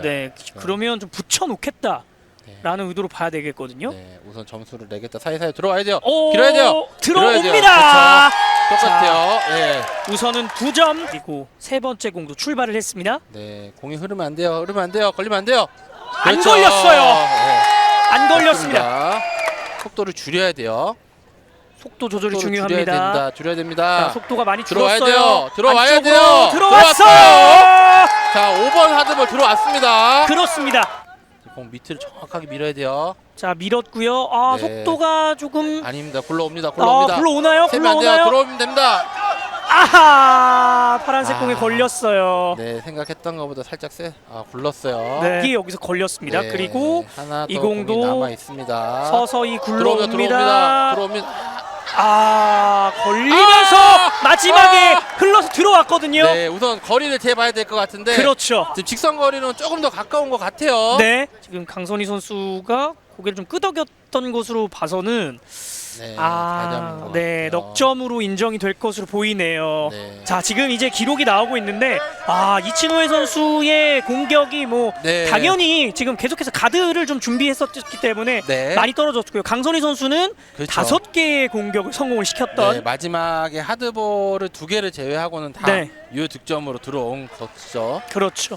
네, 그러면 좀 붙여놓겠다 라는 네. 의도로 봐야 되겠거든요. 네, 우선 점수를 내겠다. 사이사이 들어와야 돼요. 오, 길어야 돼요. 길어야 돼요. 들어옵니다. 똑같아요. 예. 우선은 두 점 그리고 세 번째 공도 출발을 했습니다. 네, 공이 흐르면 안 돼요. 흐르면 안 돼요. 걸리면 안 돼요. 안 그렇죠. 걸렸어요. 네, 안 걸렸습니다. 맞습니다. 속도를 줄여야 돼요. 속도 조절이 속도를 중요합니다. 줄여야 된다. 줄여야 자, 됩니다. 속도가 많이 들어와야 줄었어요. 돼요. 들어와야 안쪽으로 돼요. 들어왔어요. 자, 5번 하드볼 들어왔습니다. 그렇습니다. 공 밑을 정확하게 밀어야 돼요. 자 밀었고요. 아 네. 속도가 조금 아닙니다. 굴러옵니다. 아 굴러옵니다. 세면 안 돼요. 불러오나요? 들어오면 됩니다. 아하 파란색 아. 공에 걸렸어요. 네, 생각했던 것보다 살짝 세. 아, 굴렀어요. 네. 이게 여기서 걸렸습니다. 네, 그리고 하나 더 이 공이 공도 남아 있습니다. 서서히 들어오면 굴러옵니다. 들어옵니다. 아 걸리면서 아! 마지막에 아! 흘러서 들어 왔거든요. 네, 우선 거리를 재봐야 될 것 같은데 그렇죠. 지금 직선 거리는 조금 더 가까운 것 같아요. 네. 지금 강선희 선수가 고개를 좀 끄덕였던 것으로 봐서는 네, 잡은 아, 것 네. 넉점으로 인정이 될 것으로 보이네요. 네. 자, 지금 이제 기록이 나오고 있는데 아, 이치노에 선수의 공격이 뭐 네. 당연히 지금 계속해서 가드를 좀 준비했었기 때문에 네. 많이 떨어졌고요. 강선희 선수는 그렇죠. 다섯 개의 공격을 성공을 시켰던 네, 마지막에 하드볼을 두 개를 제외하고는 다 네. 유득점으로 들어온 거죠. 그렇죠.